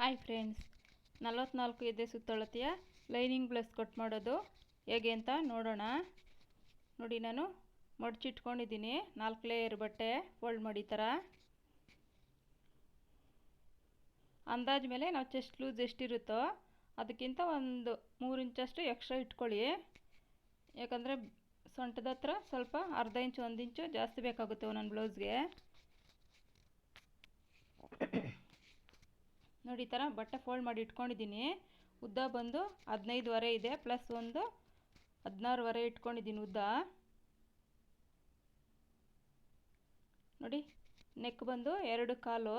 Hi friends ನಲವತ್ನಾಲ್ಕು ಎದೆ ಸುತ್ತಳತೆಯ lining blouse cut ಮಾಡೋದು ಹೇಗೆ ಅಂತ ನೋಡೋಣ. ನೋಡಿ ನಾನು ಮಡಚಿಟ್ಕೊಂಡಿದ್ದೀನಿ. ನಾಲ್ಕು ಲೇಯರ್ ಬಟ್ಟೆ ಫೋಲ್ಡ್ ಮಾಡಿ ಥರ ಅಂದಾಜು ಮೇಲೆ ನಾವು ಚೆಸ್ಟ್ ಲೂಸ್ ಎಷ್ಟಿರುತ್ತೋ ಅದಕ್ಕಿಂತ ಒಂದು ಮೂರು ಇಂಚಷ್ಟು ಎಕ್ಸ್ಟ್ರಾ ಇಟ್ಕೊಳ್ಳಿ. ಯಾಕಂದರೆ ಸೊಂಟದ ಹತ್ರ ಸ್ವಲ್ಪ ಅರ್ಧ ಇಂಚು, ಒಂದು ಇಂಚು ಜಾಸ್ತಿ ಬೇಕಾಗುತ್ತೆ ಒಂದೊಂದು ಬ್ಲೌಸ್ಗೆ ನೋಡಿ, ಈ ಥರ ಬಟ್ಟೆ ಫೋಲ್ಡ್ ಮಾಡಿ ಇಟ್ಕೊಂಡಿದ್ದೀನಿ. ಉದ್ದ ಬಂದು ಹದಿನೈದುವರೆ ಇದೆ ಪ್ಲಸ್ ಒಂದು ಹದಿನಾರುವರೆ ಇಟ್ಕೊಂಡಿದ್ದೀನಿ ಉದ್ದ. ನೋಡಿ ನೆಕ್ ಬಂದು ಎರಡು ಕಾಲು,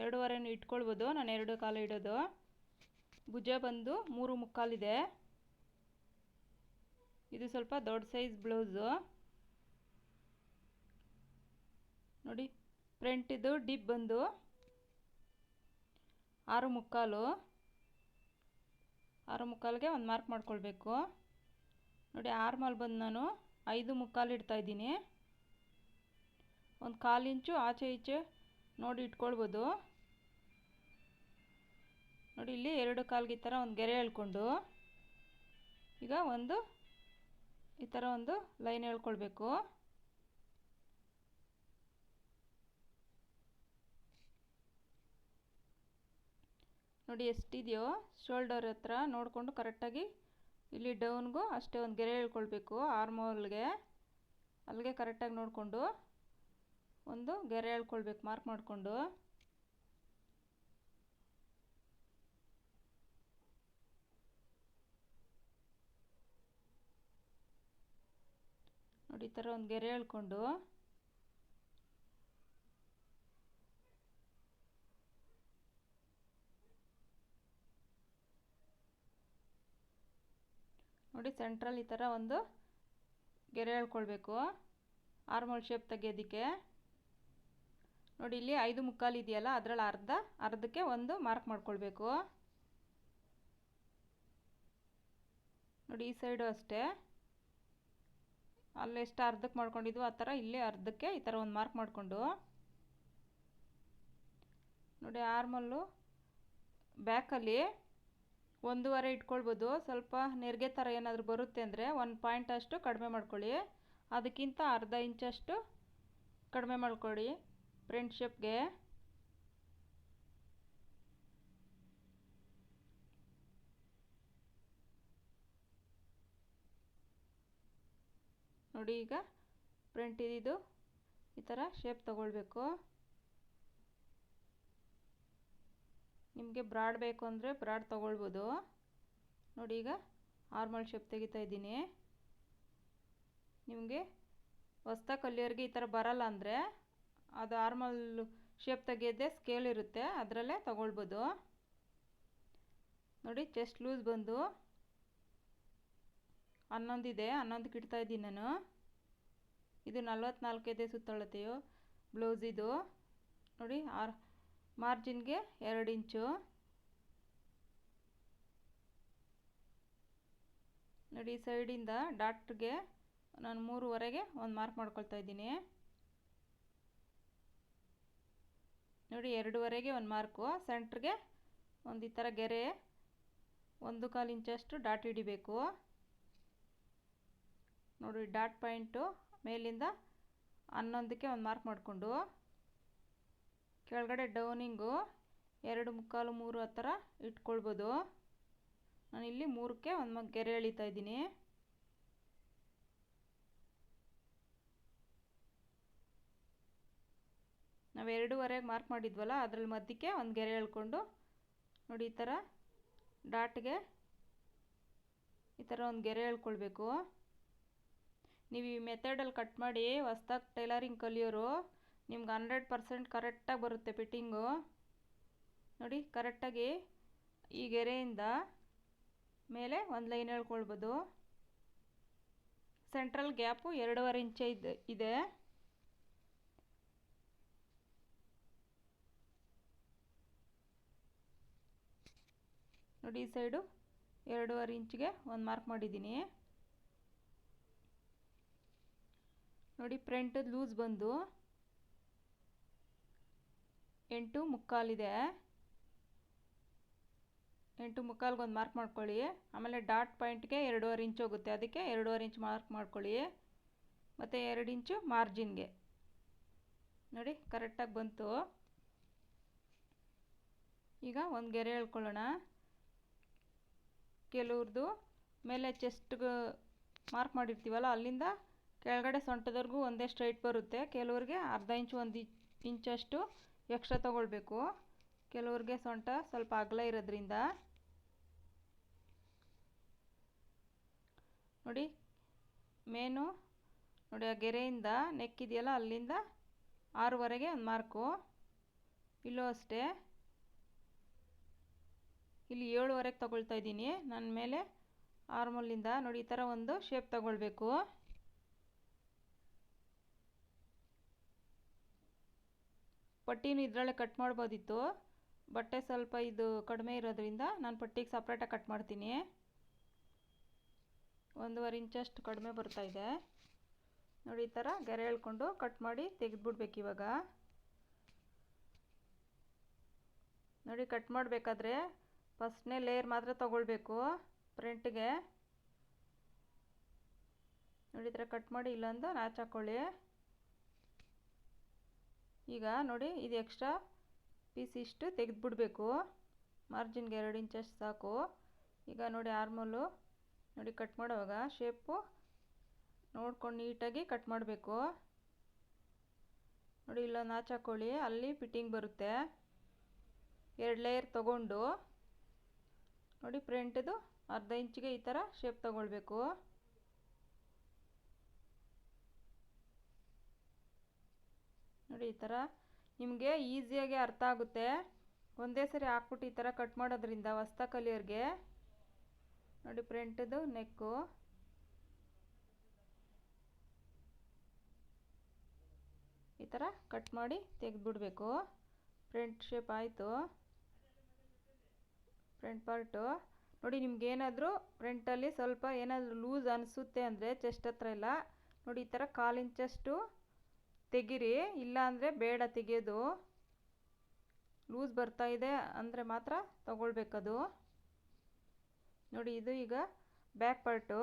ಎರಡೂವರೆನೂ ಇಟ್ಕೊಳ್ಬೋದು, ನಾನು ಎರಡು ಕಾಲು ಇಡೋದು. ಭುಜ ಬಂದು ಮೂರು ಮುಕ್ಕಾಲಿದೆ. ಇದು ಸ್ವಲ್ಪ ದೊಡ್ಡ ಸೈಜ್ ಬ್ಲೌಸು ನೋಡಿ ಫ್ರಂಟಿದು ಡಿಪ್ ಬಂದು ಆರು ಮುಕ್ಕಾಲು. ಆರು ಮುಕ್ಕಾಲಿಗೆ ಒಂದು ಮಾರ್ಕ್ ಮಾಡ್ಕೊಳ್ಬೇಕು. ನೋಡಿ ಆರು ಆರ್ಮಲ್ ಬಂದು ನಾನು ಐದು ಮುಕ್ಕಾಲು ಇಡ್ತಾಯಿದ್ದೀನಿ ಒಂದು ಕಾಲು ಇಂಚು ಆಚೆ ಈಚೆ ನೋಡಿ ಇಟ್ಕೊಳ್ಬೋದು. ನೋಡಿ ಇಲ್ಲಿ ಎರಡು ಕಾಲ್ಗೆ ಈ ಥರ ಒಂದು ಗೆರೆ ಎಳ್ಕೊಂಡು ಈಗ ಒಂದು ಈ ಥರ ಒಂದು ಲೈನ್ ಎಳ್ಕೊಳ್ಬೇಕು ನೋಡಿ, ಎಷ್ಟಿದೆಯೋ ಶೋಲ್ಡರ್ ಹತ್ರ ನೋಡಿಕೊಂಡು ಕರೆಕ್ಟಾಗಿ ಇಲ್ಲಿ ಡೌನ್ಗೂ ಅಷ್ಟೇ ಒಂದು ಗೆರೆ ಎಳ್ಕೊಳ್ಬೇಕು ಆರ್ಮೋಲ್ಗೆ ಅಲ್ಲಿಗೆ ಕರೆಕ್ಟಾಗಿ ನೋಡಿಕೊಂಡು ಒಂದು ಗೆರೆ ಎಳ್ಕೊಳ್ಬೇಕು ಮಾರ್ಕ್ ಮಾಡಿಕೊಂಡು. ನೋಡಿ, ಈ ಥರ ಒಂದು ಗೆರೆ ಹೇಳ್ಕೊಂಡು. ನೋಡಿ ಸೆಂಟ್ರಲ್ ಈ ಥರ ಒಂದು ಗೆರೆ ಹೇಳ್ಕೊಳ್ಬೇಕು. Armhole shape ತೆಗೆಯೋದಕ್ಕೆ. ನೋಡಿ ಇಲ್ಲಿ ಐದು ಮುಕ್ಕಾಲು ಇದೆಯಲ್ಲ, ಅದರಲ್ಲಿ ಅರ್ಧ, ಅರ್ಧಕ್ಕೆ ಒಂದು ಮಾರ್ಕ್ ಮಾಡ್ಕೊಳ್ಬೇಕು. ನೋಡಿ ಈ ಸೈಡು ಅಷ್ಟೇ. ಅಲ್ಲಿ ಎಷ್ಟು ಅರ್ಧಕ್ಕೆ ಮಾಡ್ಕೊಂಡಿದ್ವು ಆ ಥರ ಇಲ್ಲಿ ಅರ್ಧಕ್ಕೆ ಈ ಥರ ಒಂದು ಮಾರ್ಕ್ ಮಾಡಿಕೊಂಡು. ನೋಡಿ ಆರ್ಮಲ್ಲು ಬ್ಯಾಕಲ್ಲಿ ಒಂದೂವರೆ ಇಟ್ಕೊಳ್ಬೋದು. ಸ್ವಲ್ಪ ನೆರಿಗೆ ಥರ ಏನಾದರೂ ಬರುತ್ತೆ ಅಂದರೆ ಒಂದು ಪಾಯಿಂಟ್ ಅಷ್ಟು ಕಡಿಮೆ ಮಾಡ್ಕೊಳ್ಳಿ. ಅದಕ್ಕಿಂತ ಅರ್ಧ ಇಂಚಷ್ಟು ಕಡಿಮೆ ಮಾಡ್ಕೊಳ್ಳಿ ಫ್ರಂಟ್ ಶೇಪ್ಗೆ ನೋಡಿ ಈಗ ಪ್ರಿಂಟ್ ಇದು, ಈ ಥರ ಶೇಪ್ ತಗೊಳ್ಬೇಕು. ನಿಮಗೆ ಬ್ರಾಡ್ ಬೇಕು ಅಂದರೆ ಬ್ರಾಡ್ ತೊಗೊಳ್ಬೋದು. ನೋಡಿ ಈಗ ಆರ್ಮಲ್ ಶೇಪ್ ತೆಗಿತಾ ಇದ್ದೀನಿ. ನಿಮಗೆ ಹೊಸ್ತ ಕಲಿಯೋರಿಗೆ ಈ ಥರ ಬರಲ್ಲ ಅಂದರೆ ಅದು ಆರ್ಮಲ್ ಶೇಪ್ ತೆಗೆಯೋದೇ ಸ್ಕೇಲ್ ಇರುತ್ತೆ, ಅದರಲ್ಲೇ ತಗೊಳ್ಬೋದು. ನೋಡಿ ಚೆಸ್ಟ್ ಲೂಸ್ ಬಂದು ಹನ್ನೊಂದಿದೆ ಹನ್ನೊಂದು ಕಿಡ್ತಾ ಇದ್ದೀನಿ ನಾನು. ಇದು ನಲ್ವತ್ನಾಲ್ಕೈದೆ ಸುತ್ತಳತೆಯು ಬ್ಲೌಸ್ ಇದು. ನೋಡಿ ಆರ್ ಮಾರ್ಜಿನ್ಗೆ ಎರಡು ಇಂಚು. ನೋಡಿ ಸೈಡಿಂದ ಡಾಟ್ಗೆ ನಾನು ಮೂರುವರೆಗೆ ಒಂದು ಮಾರ್ಕ್ ಮಾಡ್ಕೊಳ್ತಾ ಇದ್ದೀನಿ. ನೋಡಿ, ಎರಡೂವರೆಗೆ ಒಂದು ಮಾರ್ಕು ಸೆಂಟ್ರಿಗೆ ಒಂದು ಈ ಥರ ಗೆರೆ. ಒಂದು ಕಾಲು ಇಂಚಷ್ಟು ಡಾಟ್ ಹಿಡಿಬೇಕು. ನೋಡಿ ಡಾಟ್ ಪಾಯಿಂಟು ಮೇಲಿಂದ ಹನ್ನೊಂದಕ್ಕೆ ಒಂದು ಮಾರ್ಕ್ ಮಾಡಿಕೊಂಡು. ಕೆಳಗಡೆ ಡೌನಿಂಗು ಎರಡು ಮುಕ್ಕಾಲು ಮೂರು ಆ ಥರ ಇಟ್ಕೊಳ್ಬೋದು. ನಾನು ಇಲ್ಲಿ ಮೂರಕ್ಕೆ ಒಂದು ಗೆರೆ ಎಳಿತಾ ಇದ್ದೀನಿ. ನಾವು ಎರಡೂವರೆಗೆ ಮಾರ್ಕ್ ಮಾಡಿದ್ವಲ್ಲ, ಅದ್ರಲ್ಲಿ ಮಧ್ಯಕ್ಕೆ ಒಂದು ಗೆರೆ ಎಳ್ಕೊಂಡು ನೋಡಿ ಈ ಥರ ಡಾಟ್ಗೆ ಈ ಥರ ಒಂದು ಗೆರೆ ಎಳ್ಕೊಳ್ಬೇಕು. ನೀವು ಈ ಮೆಥಡಲ್ಲಿ ಕಟ್ ಮಾಡಿ ಹೊಸ್ದಾಗಿ ಟೈಲರಿಂಗ್ ಕಲಿಯೋರು ನಿಮ್ಗೆ ಹಂಡ್ರೆಡ್ ಪರ್ಸೆಂಟ್ ಕರೆಕ್ಟಾಗಿ ಬರುತ್ತೆ ಫಿಟ್ಟಿಂಗು ನೋಡಿ, ಕರೆಕ್ಟಾಗಿ ಈ ಗೆರೆಯಿಂದ ಮೇಲೆ ಒಂದು ಲೈನ್ ಹೇಳ್ಕೊಳ್ಬೋದು. ಸೆಂಟ್ರಲ್ ಗ್ಯಾಪು ಎರಡೂವರೆ ಇಂಚೆ ಇದೆ ಇದೆ. ನೋಡಿ, ಈ ಸೈಡು ಎರಡೂವರೆ ಇಂಚಿಗೆ ಒಂದು ಮಾರ್ಕ್ ಮಾಡಿದ್ದೀನಿ. ನೋಡಿ ಫ್ರಂಟ್ ಲೂಸ್ ಬಂದು ಎಂಟು ಮುಕ್ಕಾಲಿದೆ ಎಂಟು ಮುಕ್ಕಾಲ್ಗೆ ಒಂದು ಮಾರ್ಕ್ ಮಾಡ್ಕೊಳ್ಳಿ. ಆಮೇಲೆ ಡಾಟ್ ಪಾಯಿಂಟ್ಗೆ ಎರಡೂವರೆ ಇಂಚ್ ಹೋಗುತ್ತೆ. ಅದಕ್ಕೆ ಎರಡೂವರೆ ಇಂಚ್ ಮಾರ್ಕ್ ಮಾಡ್ಕೊಳ್ಳಿ. ಮತ್ತು ಎರಡು ಇಂಚು ಮಾರ್ಜಿನ್ಗೆ ನೋಡಿ ಕರೆಕ್ಟಾಗಿ ಬಂತು. ಈಗ ಒಂದು ಗೆರೆ ಹೇಳ್ಕೊಳ್ಳೋಣ. ಕೆಲವ್ರದ್ದು ಮೇಲೆ ಚೆಸ್ಟ್ಗೆ ಮಾರ್ಕ್ ಮಾಡಿರ್ತೀವಲ್ಲ, ಅಲ್ಲಿಂದ ಕೆಳಗಡೆ ಸೊಂಟದವರೆಗೂ ಒಂದೇ ಸ್ಟ್ರೈಟ್ ಬರುತ್ತೆ. ಕೆಲವ್ರಿಗೆ ಅರ್ಧ ಇಂಚು ಒಂದು ಇಂಚಷ್ಟು ಎಕ್ಸ್ಟ್ರಾ ತಗೊಳ್ಬೇಕು. ಕೆಲವ್ರಿಗೆ ಸೊಂಟ ಸ್ವಲ್ಪ ಅಗಲ ಇರೋದ್ರಿಂದ. ನೋಡಿ, ಮೇನು ನೋಡಿ ಆ ಗೆರೆಯಿಂದ ನೆಕ್ ಇದೆಯಲ್ಲ ಅಲ್ಲಿಂದ ಆರೂವರೆಗೆ ಒಂದು ಮಾರ್ಕು. ಇಲ್ಲೂ ಅಷ್ಟೇ. ಇಲ್ಲಿ ಏಳುವರೆಗೆ ತಗೊಳ್ತಾ ಇದ್ದೀನಿ. ನನ್ನ ಮೇಲೆ ಆರ್ಮೋಲಿಂದ ನೋಡಿ ಈ ಥರ ಒಂದು ಶೇಪ್ ತಗೊಳ್ಬೇಕು. ಪಟ್ಟಿನೂ ಇದರಲ್ಲೇ ಕಟ್ ಮಾಡ್ಬೋದಿತ್ತು. ಬಟ್ಟೆ ಸ್ವಲ್ಪ ಇದು ಕಡಿಮೆ ಇರೋದ್ರಿಂದ ನಾನು ಪಟ್ಟಿಗೆ ಸಪ್ರೇಟಾಗಿ ಕಟ್ ಮಾಡ್ತೀನಿ. ಒಂದೂವರೆ ಇಂಚಷ್ಟು ಕಡಿಮೆ ಬರ್ತಾಯಿದೆ ನೋಡಿ, ಈ ಥರ ಗೆರೆ ಎಳ್ಕೊಂಡು ಕಟ್ ಮಾಡಿ ತೆಗೆದ್ಬಿಡ್ಬೇಕು ಇವಾಗ. ನೋಡಿ ಕಟ್ ಮಾಡಬೇಕಾದ್ರೆ ಫಸ್ಟ್ನೇ ಲೇಯರ್ ಮಾತ್ರ ತೊಗೊಳ್ಬೇಕು ಪ್ರಿಂಟ್ಗೆ ನೋಡಿ, ಈ ಥರ ಕಟ್ ಮಾಡಿ ಇಲ್ಲೊಂದು ನಾಚು ಹಾಕ್ಕೊಳ್ಳಿ ಈಗ ನೋಡಿ, ಇದು ಎಕ್ಸ್ಟ್ರಾ ಪೀಸ್ ಇಷ್ಟು ತೆಗೆದುಬಿಡ್ಬೇಕು. ಮಾರ್ಜಿನ್ಗೆ ಎರಡು ಇಂಚಷ್ಟು ಸಾಕು. ಈಗ ನೋಡಿ ಆರ್ಮೋಲು ನೋಡಿ ಕಟ್ ಮಾಡುವಾಗ ಶೇಪು ನೋಡ್ಕೊಂಡು ನೀಟಾಗಿ ಕಟ್ ಮಾಡಬೇಕು. ನೋಡಿ ಇಲ್ಲೊಂದು ನಾಚ ಹಾಕ್ಕೊಳ್ಳಿ ಅಲ್ಲಿ ಫಿಟ್ಟಿಂಗ್ ಬರುತ್ತೆ. ಎರಡು ಲೇಯರ್ ತಗೊಂಡು. ನೋಡಿ ಫ್ರಂಟ್ದು ಅರ್ಧ ಇಂಚಿಗೆ ಈ ಥರ ಶೇಪ್ ತಗೊಳ್ಬೇಕು. ನೋಡಿ ಈ ಥರ ನಿಮಗೆ ಈಸಿಯಾಗಿ ಅರ್ಥ ಆಗುತ್ತೆ. ಒಂದೇ ಸರಿ ಹಾಕ್ಬಿಟ್ಟು ಈ ಥರ ಕಟ್ ಮಾಡೋದ್ರಿಂದ ಹೊಸ್ತ ಕಲಿಯೋರಿಗೆ. ನೋಡಿ ಪ್ರಿಂಟದು ನೆಕ್ಕು ಈ ಥರ ಕಟ್ ಮಾಡಿ ತೆಗೆದ್ಬಿಡ್ಬೇಕು. ಫ್ರಂಟ್ ಶೇಪ್ ಆಯಿತು. ಫ್ರಂಟ್ ಪಾರ್ಟು ನೋಡಿ ನಿಮ್ಗೇನಾದರೂ ಫ್ರಂಟಲ್ಲಿ ಸ್ವಲ್ಪ ಏನಾದರೂ ಲೂಸ್ ಅನಿಸುತ್ತೆ ಅಂದರೆ ಚೆಸ್ಟ್ ಹತ್ರ ಎಲ್ಲ ನೋಡಿ ಈ ಥರ ಕಾಲು ಇಂಚಷ್ಟು ತೆಗೀರಿ ಇಲ್ಲ ಅಂದರೆ ಬೇಡ ತೆಗೆಯೋದು ಲೂಸ್ ಬರ್ತಾ ಇದೆ ಅಂದರೆ ಮಾತ್ರ ತಗೊಳ್ಬೇಕದು. ನೋಡಿ ಇದು ಈಗ ಬ್ಯಾಕ್ ಪಾರ್ಟು.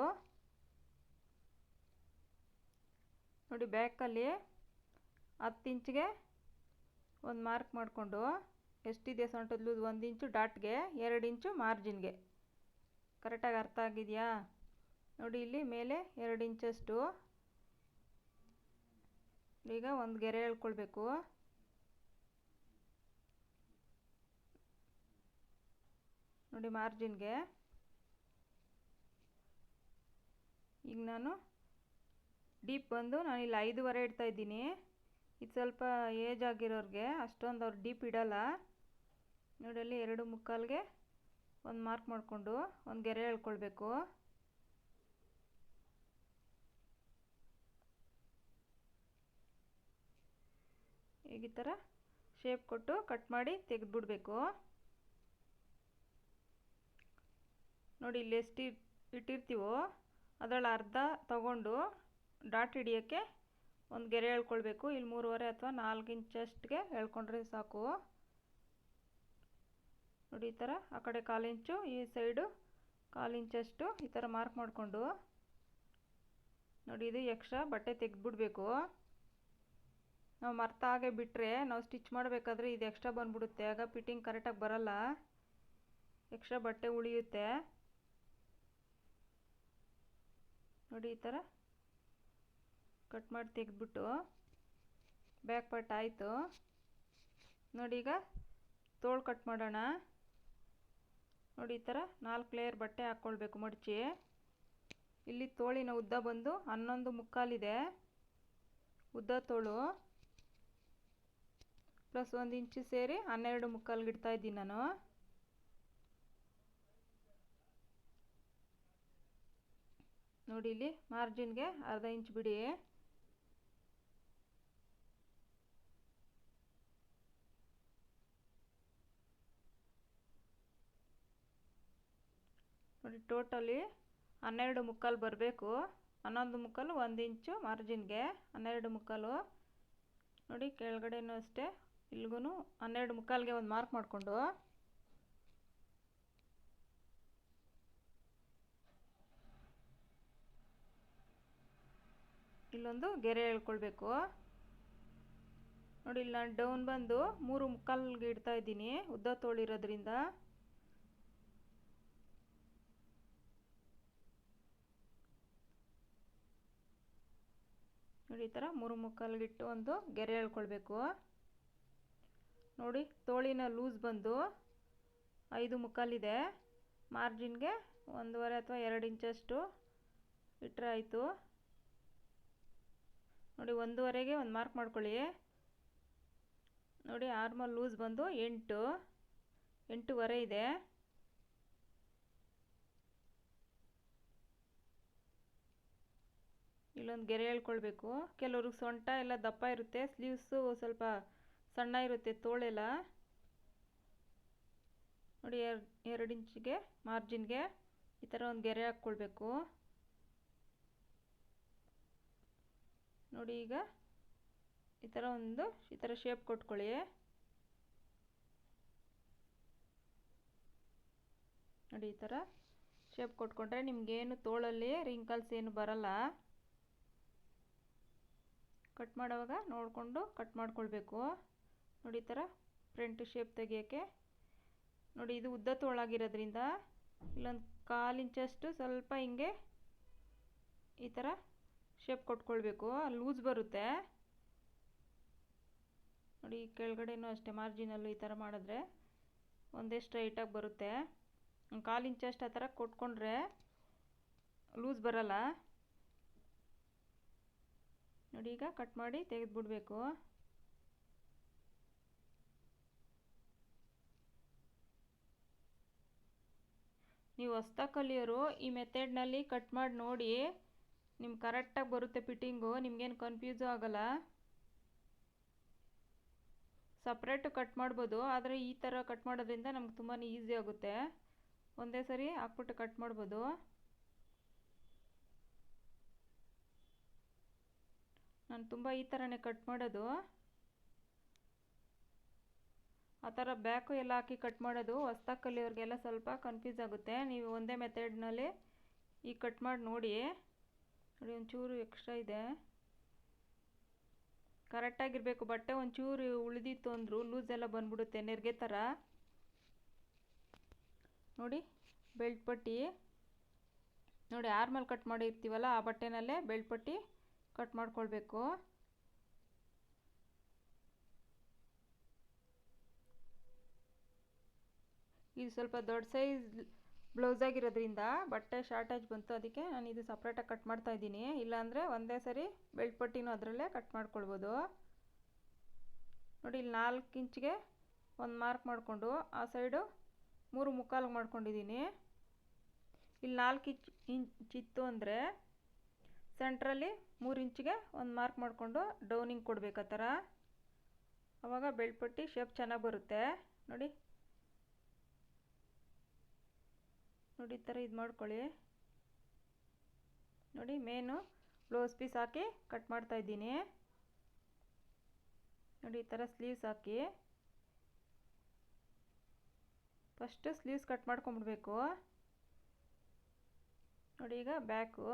ನೋಡಿ ಬ್ಯಾಕಲ್ಲಿ ಹತ್ತು ಇಂಚಿಗೆ ಒಂದು ಮಾರ್ಕ್ ಮಾಡಿಕೊಂಡು ಎಷ್ಟಿದೆ ಸೊಂಟದ ಲೂಸ್? ಒಂದು ಇಂಚು ಡಾಟ್ಗೆ, ಎರಡು ಇಂಚು ಮಾರ್ಜಿನ್ಗೆ. ಕರೆಕ್ಟಾಗಿ ಅರ್ಥ ಆಗಿದೆಯಾ? ನೋಡಿ ಇಲ್ಲಿ ಮೇಲೆ ಎರಡು ಇಂಚಷ್ಟು. ಈಗ ಒಂದು ಗೆರೆ ಎಳ್ಕೊಳ್ಬೇಕು ನೋಡಿ ಮಾರ್ಜಿನ್ಗೆ. ಈಗ ನಾನು ಡೀಪ್ ಬಂದು ನಾನು ಇಲ್ಲಿ ಐದೂವರೆ ಇಡ್ತಾ ಇದ್ದೀನಿ. ಇದು ಸ್ವಲ್ಪ ಏಜ್ ಆಗಿರೋರಿಗೆ ಅಷ್ಟೊಂದು ಅವ್ರು ಡೀಪ್ ಇಡಲ್ಲ. ನೋಡಿ ಅಲ್ಲಿ ಎರಡು ಮುಕ್ಕಾಲಿಗೆ ಒಂದು ಮಾರ್ಕ್ ಮಾಡಿಕೊಂಡು ಒಂದು ಗೆರೆ ಎಳ್ಕೊಳ್ಬೇಕು ಈ ಥರ ಶೇಪ್ ಕೊಟ್ಟು ಕಟ್ ಮಾಡಿ ತೆಗೆದ್ಬಿಡ್ಬೇಕು. ನೋಡಿ ಇಲ್ಲಿ ಎಷ್ಟು ಇಟ್ಟಿರ್ತೀವೋ ಅದರಲ್ಲಿ ಅರ್ಧ ತಗೊಂಡು ಡಾಟ್ ಹಿಡಿಯೋಕ್ಕೆ ಒಂದು ಗೆರೆ ಎಳ್ಕೊಳ್ಬೇಕು. ಇಲ್ಲಿ ಮೂರುವರೆ ಅಥವಾ ನಾಲ್ಕು ಇಂಚಷ್ಟಿಗೆ ಎಳ್ಕೊಂಡ್ರೆ ಸಾಕು. ನೋಡಿ ಈ ಥರ ಆ ಕಡೆ ಕಾಲು ಇಂಚು, ಈ ಸೈಡು ಕಾಲು ಇಂಚಷ್ಟು ಈ ಥರ ಮಾರ್ಕ್ ಮಾಡಿಕೊಂಡು ನೋಡಿ ಇದು ಎಕ್ಸ್ಟ್ರಾ ಬಟ್ಟೆ ತೆಗೆದ್ಬಿಡ್ಬೇಕು. ನಾವು ಮರ್ತ ಹಾಗೆ ಬಿಟ್ಟರೆ ನಾವು ಸ್ಟಿಚ್ ಮಾಡಬೇಕಾದ್ರೆ ಇದು ಎಕ್ಸ್ಟ್ರಾ ಬಂದುಬಿಡುತ್ತೆ. ಆಗ ಫಿಟ್ಟಿಂಗ್ ಕರೆಕ್ಟಾಗಿ ಬರಲ್ಲ. ಎಕ್ಸ್ಟ್ರಾ ಬಟ್ಟೆ ಉಳಿಯುತ್ತೆ. ನೋಡಿ ಈ ಥರ ಕಟ್ ಮಾಡಿ ತೆಗೆದ್ಬಿಟ್ಟು ಬ್ಯಾಕ್ ಪಾರ್ಟ್ ಆಯಿತು. ನೋಡಿ ಈಗ ತೋಳು ಕಟ್ ಮಾಡೋಣ. ನೋಡಿ ಈ ಥರ ನಾಲ್ಕು ಲೇಯರ್ ಬಟ್ಟೆ ಹಾಕ್ಕೊಳ್ಬೇಕು ಮಡಚಿ. ಇಲ್ಲಿ ತೋಳಿನ ಉದ್ದ ಬಂದು ಹನ್ನೊಂದು ಮುಕ್ಕಾಲಿದೆ. ಉದ್ದ ತೋಳು. ಪ್ಲಸ್ ಒಂದು ಇಂಚು ಸೇರಿ ಹನ್ನೆರಡು ಮುಕ್ಕಾಲ್ಗೆ ಇಡ್ತಾ ಇದ್ದೀನಿ ನಾನು. ನೋಡಿ ಇಲ್ಲಿ ಮಾರ್ಜಿನ್ಗೆ ಅರ್ಧ ಇಂಚ್ ಬಿಡಿ. ನೋಡಿ ಟೋಟಲಿ ಹನ್ನೆರಡು ಮುಕ್ಕಾಲು ಬರಬೇಕು. ಹನ್ನೊಂದು ಮುಕ್ಕಾಲು ಒಂದು ಇಂಚು ಮಾರ್ಜಿನ್ಗೆ ಹನ್ನೆರಡು ಮುಕ್ಕಾಲು. ನೋಡಿ ಕೆಳಗಡೆನೂ ಅಷ್ಟೇ ಇಲ್ಗೂ ಹನ್ನೆರಡು ಮುಕ್ಕಾಲ್ಗೆ ಒಂದು ಮಾರ್ಕ್ ಮಾಡಿಕೊಂಡು. ಇಲ್ಲೊಂದು ಗೆರೆ ಎಳ್ಕೊಳ್ಬೇಕು ನೋಡಿ, ಇಲ್ಲಿ ನಾನು ಡೌನ್ ಬಂದು ಮೂರು ಮುಕ್ಕಾಲ್ಗೆ ಇಡ್ತಾ ಇದ್ದೀನಿ, ಉದ್ದ ತೋಳಿರೋದ್ರಿಂದ. ನೋಡಿ, ಈ ಥರ ಮೂರು ಮುಕ್ಕಾಲ್ಗಿಟ್ಟು ಒಂದು ಗೆರೆ ಎಳ್ಕೊಳ್ಬೇಕು ನೋಡಿ, ತೋಳಿನ ಲೂಸ್ ಬಂದು ಐದು ಮುಕ್ಕಾಲಿದೆ. ಮಾರ್ಜಿನ್ಗೆ ಒಂದೂವರೆ ಅಥವಾ ಎರಡು ಇಂಚಷ್ಟು ಇಟ್ಟರೆ ಆಯಿತು. ನೋಡಿ, ಒಂದೂವರೆಗೆ ಒಂದು ಮಾರ್ಕ್ ಮಾಡ್ಕೊಳ್ಳಿ. ನೋಡಿ, ಆರ್ಮಲ್ ಲೂಸ್ ಬಂದು ಎಂಟು, ಎಂಟೂವರೆ ಇದೆ. ಇಲ್ಲೊಂದು ಗೆರೆ ಹೇಳ್ಕೊಳ್ಬೇಕು. ಕೆಲವ್ರಿಗೆ ಸೊಂಟ ಎಲ್ಲ ದಪ್ಪ ಇರುತ್ತೆ, ಸ್ಲೀವ್ಸು ಸ್ವಲ್ಪ ಸಣ್ಣ ಇರುತ್ತೆ ತೋಳೆಲ್ಲ. ನೋಡಿ ಎರಡು ಎರಡು ಇಂಚಿಗೆ ಮಾರ್ಜಿನ್ಗೆ ಈ ಥರ ಒಂದು ಗೆರೆ ಹಾಕ್ಕೊಳ್ಬೇಕು. ನೋಡಿ ಈಗ ಈ ಥರ ಒಂದು, ಈ ಥರ ಶೇಪ್ ಕೊಟ್ಕೊಳ್ಳಿ. ನೋಡಿ ಈ ಥರ ಶೇಪ್ ಕೊಟ್ಕೊಂಡ್ರೆ ನಿಮಗೇನು ತೋಳಲ್ಲಿ ರಿಂಕಲ್ಸ್ ಏನು ಬರಲ್ಲ. ಕಟ್ ಮಾಡೋವಾಗ ನೋಡಿಕೊಂಡು ಕಟ್ ಮಾಡ್ಕೊಳ್ಬೇಕು. ನೋಡಿ ಈ ಥರ ಫ್ರಂಟ್ ಶೇಪ್ ತೆಗಿಯೋಕ್ಕೆ. ನೋಡಿ ಇದು ಉದ್ದ ತೋಳಾಗಿರೋದ್ರಿಂದ ಇಲ್ಲೊಂದು ಕಾಲು ಇಂಚಷ್ಟು ಸ್ವಲ್ಪ ಹಿಂಗೆ ಈ ಥರ ಶೇಪ್ ಕೊಟ್ಕೊಳ್ಬೇಕು. ಲೂಸ್ ಬರುತ್ತೆ. ನೋಡಿ ಕೆಳಗಡೆನೂ ಅಷ್ಟೇ ಮಾರ್ಜಿನಲ್ಲೂ ಈ ಥರ ಮಾಡಿದ್ರೆ ಒಂದೇ ಸ್ಟ್ರೈಟಾಗಿ ಬರುತ್ತೆ. ಕಾಲು ಇಂಚಷ್ಟು ಆ ಥರ ಕೊಟ್ಕೊಂಡ್ರೆ ಲೂಸ್ ಬರಲ್ಲ. ನೋಡಿ ಈಗ ಕಟ್ ಮಾಡಿ ತೆಗೆದುಬಿಡ್ಬೇಕು. ನೀವು ಹೊಸ್ದಾಗಿ ಕಲಿಯೋರು ಈ ಮೆಥಡ್ನಲ್ಲಿ ಕಟ್ ಮಾಡಿ ನೋಡಿ. ನಿಮ್ಗೆ ಕರೆಕ್ಟಾಗಿ ಬರುತ್ತೆ ಫಿಟ್ಟಿಂಗು ನಿಮಗೇನು ಕನ್ಫ್ಯೂಸು ಆಗೋಲ್ಲ. ಸಪ್ರೇಟು ಕಟ್ ಮಾಡ್ಬೋದು. ಆದರೆ ಈ ಥರ ಕಟ್ ಮಾಡೋದ್ರಿಂದ ನಮ್ಗೆ ತುಂಬಾ ಈಸಿ ಆಗುತ್ತೆ. ಒಂದೇ ಸರಿ ಹಾಕ್ಬಿಟ್ಟು ಕಟ್ ಮಾಡ್ಬೋದು. ನಾನು ತುಂಬ ಈ ಥರನೇ ಕಟ್ ಮಾಡೋದು. ಆ ಥರ ಬ್ಯಾಕು ಎಲ್ಲ ಹಾಕಿ ಕಟ್ ಮಾಡೋದು ಹೊಸ್ದಾಗಿ ಕಲಿಯೋರಿಗೆಲ್ಲ ಸ್ವಲ್ಪ ಕನ್ಫ್ಯೂಸ್ ಆಗುತ್ತೆ. ನೀವು ಒಂದೇ ಮೆಥಡ್ನಲ್ಲಿ ಈ ಕಟ್ ಮಾಡಿ ನೋಡಿ. ನೋಡಿ, ಒಂಚೂರು ಎಕ್ಸ್ಟ್ರಾ ಇದೆ. ಕರೆಕ್ಟಾಗಿರಬೇಕು ಬಟ್ಟೆ ಒಂಚೂರು ಉಳಿದಿತ್ತು ಅಂದರು ಲೂಸ್ ಎಲ್ಲ ಬಂದ್ಬಿಡುತ್ತೆ, ನೆರಿಗೆ ಥರ. ನೋಡಿ ಬೆಲ್ಟ್ ಪಟ್ಟಿ. ನೋಡಿ, ಆರ್ಮಲ್ ಕಟ್ ಮಾಡಿರ್ತೀವಲ್ಲ, ಆ ಬಟ್ಟೆನಲ್ಲೇ ಬೆಲ್ಟ್ ಪಟ್ಟಿ ಕಟ್ ಮಾಡ್ಕೊಳ್ಬೇಕು. ಇದು ಸ್ವಲ್ಪ ದೊಡ್ಡ ಸೈಜ್ ಬ್ಲೌಸ್ ಆಗಿರೋದ್ರಿಂದ ಬಟ್ಟೆ ಶಾರ್ಟೇಜ್ ಬಂತು. ಅದಕ್ಕೆ ನಾನು ಇದು ಸಪ್ರೇಟಾಗಿ ಕಟ್ ಮಾಡ್ತಾ ಇದ್ದೀನಿ. ಇಲ್ಲಾಂದರೆ ಒಂದೇ ಸರಿ ಬೆಲ್ಟ್ ಪಟ್ಟಿನೂ ಅದರಲ್ಲೇ ಕಟ್ ಮಾಡ್ಕೊಳ್ಬೋದು. ನೋಡಿ, ಇಲ್ಲಿ ನಾಲ್ಕು ಇಂಚಿಗೆ ಒಂದು ಮಾರ್ಕ್ ಮಾಡಿಕೊಂಡು ಆ ಸೈಡು ಮೂರು ಮುಕ್ಕಾಲು ಮಾಡ್ಕೊಂಡಿದ್ದೀನಿ. ಇಲ್ಲಿ ನಾಲ್ಕು ಇಂಚ್ ಇಂಚ್ ಇತ್ತು ಅಂದರೆ ಸೆಂಟ್ರಲ್ಲಿ ಮೂರು ಇಂಚಿಗೆ ಒಂದು ಮಾರ್ಕ್ ಮಾಡಿಕೊಂಡು ಡೌನಿಂಗ್ ಕೊಡಬೇಕು ಆ ಥರ. ಆವಾಗ ಬೆಳ್ಪಟ್ಟಿ ಪಟ್ಟಿ ಶೇಪ್ ಚೆನ್ನಾಗಿ ಬರುತ್ತೆ. ನೋಡಿ ನೋಡಿ ಈ ಥರ ಇದು ಮಾಡ್ಕೊಳ್ಳಿ. ನೋಡಿ ಮೇನು ಬ್ಲೌಸ್ ಪೀಸ್ ಹಾಕಿ ಕಟ್ ಮಾಡ್ತಾ ಇದ್ದೀನಿ. ನೋಡಿ ಈ ಥರ ಸ್ಲೀವ್ಸ್ ಹಾಕಿ. ಫಸ್ಟು ಸ್ಲೀವ್ಸ್ ಕಟ್ ಮಾಡ್ಕೊಂಬಿಡ್ಬೇಕು. ನೋಡಿ ಈಗ ಬ್ಯಾಕು.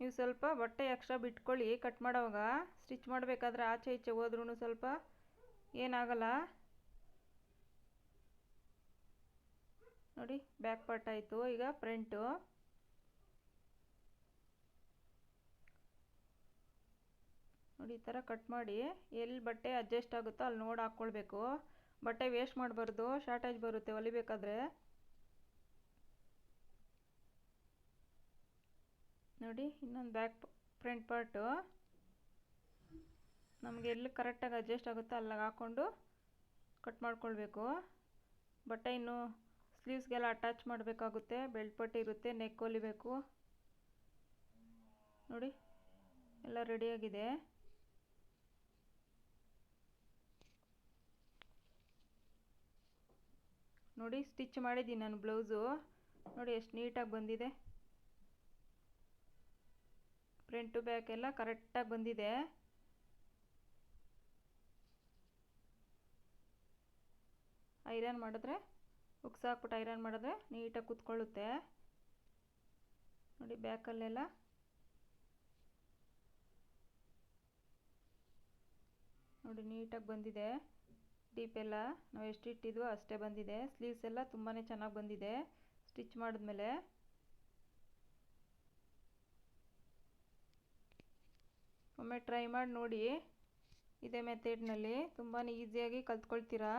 ನೀವು ಸ್ವಲ್ಪ ಬಟ್ಟೆ ಎಕ್ಸ್ಟ್ರಾ ಬಿಟ್ಕೊಳ್ಳಿ ಕಟ್ ಮಾಡೋವಾಗ. ಸ್ಟಿಚ್ ಮಾಡಬೇಕಾದ್ರೆ ಆಚೆ ಈಚೆ ಹೋದ್ರೂ ಸ್ವಲ್ಪ ಏನಾಗಲ್ಲ. ನೋಡಿ ಬ್ಯಾಕ್ ಪಾರ್ಟ್ ಆಯಿತು. ಈಗ ಫ್ರಂಟು ನೋಡಿ, ಈ ಥರ ಕಟ್ ಮಾಡಿ ಎಲ್ಲಿ ಬಟ್ಟೆ ಅಡ್ಜಸ್ಟ್ ಆಗುತ್ತೋ ಅಲ್ಲಿ ನೋಡಿ ಹಾಕ್ಕೊಳ್ಬೇಕು. ಬಟ್ಟೆ ವೇಸ್ಟ್ ಮಾಡಬಾರ್ದು ಶಾರ್ಟೇಜ್ ಬರುತ್ತೆ ಹೊಲಿಬೇಕಾದ್ರೆ. ನೋಡಿ, ಇನ್ನೊಂದು ಬ್ಯಾಕ್ ಫ್ರಂಟ್ ಪಾರ್ಟು ನಮಗೆ ಎಲ್ಲಿ ಕರೆಕ್ಟಾಗಿ ಅಡ್ಜಸ್ಟ್ ಆಗುತ್ತೋ ಅಲ್ಲಿಗೆ ಹಾಕ್ಕೊಂಡು ಕಟ್ ಮಾಡ್ಕೊಳ್ಬೇಕು. ಬಟ್ಟೆ ಇನ್ನು ಸ್ಲೀವ್ಸ್ಗೆಲ್ಲ ಅಟ್ಯಾಚ್ ಮಾಡಬೇಕಾಗುತ್ತೆ ಬೆಲ್ಟ್ ಪಟ್ಟಿ ಇರುತ್ತೆ ನೆಕ್ ಹೊಲಿಬೇಕು ನೋಡಿ, ಎಲ್ಲ ರೆಡಿಯಾಗಿದೆ ನೋಡಿ ಸ್ಟಿಚ್ ಮಾಡಿದ್ದೀನಿ ನಾನು ಬ್ಲೌಸು ನೋಡಿ, ಎಷ್ಟು ನೀಟಾಗಿ ಬಂದಿದೆ. ಫ್ರಂಟು ಬ್ಯಾಕ್ ಎಲ್ಲ ಕರೆಕ್ಟಾಗಿ ಬಂದಿದೆ. ಐರನ್ ಮಾಡಿದ್ರೆ ಉಕ್ಸ್ ಹಾಕ್ಬಿಟ್ಟು ಐರನ್ ಮಾಡಿದ್ರೆ ನೀಟಾಗಿ ಕೂತ್ಕೊಳ್ಳುತ್ತೆ. ನೋಡಿ, ಬ್ಯಾಕಲ್ಲೆಲ್ಲ. ನೋಡಿ, ನೀಟಾಗಿ ಬಂದಿದೆ. ಡೀಪ್ ಎಲ್ಲ ನಾವು ಎಷ್ಟು ಇಟ್ಟಿದ್ವೋ ಅಷ್ಟೇ ಬಂದಿದೆ. ಸ್ಲೀವ್ಸ್ ಎಲ್ಲ ತುಂಬಾ ಚೆನ್ನಾಗಿ ಬಂದಿದೆ. ಸ್ಟಿಚ್ ಮಾಡಿದ್ಮೇಲೆ. ಒಮ್ಮೆ ಟ್ರೈ ಮಾಡಿ ನೋಡಿ. ಇದೇ ಮೆಥಡ್ನಲ್ಲಿ ತುಂಬಾ ಈಸಿಯಾಗಿ ಕಲ್ತ್ಕೊಳ್ತೀರಾ?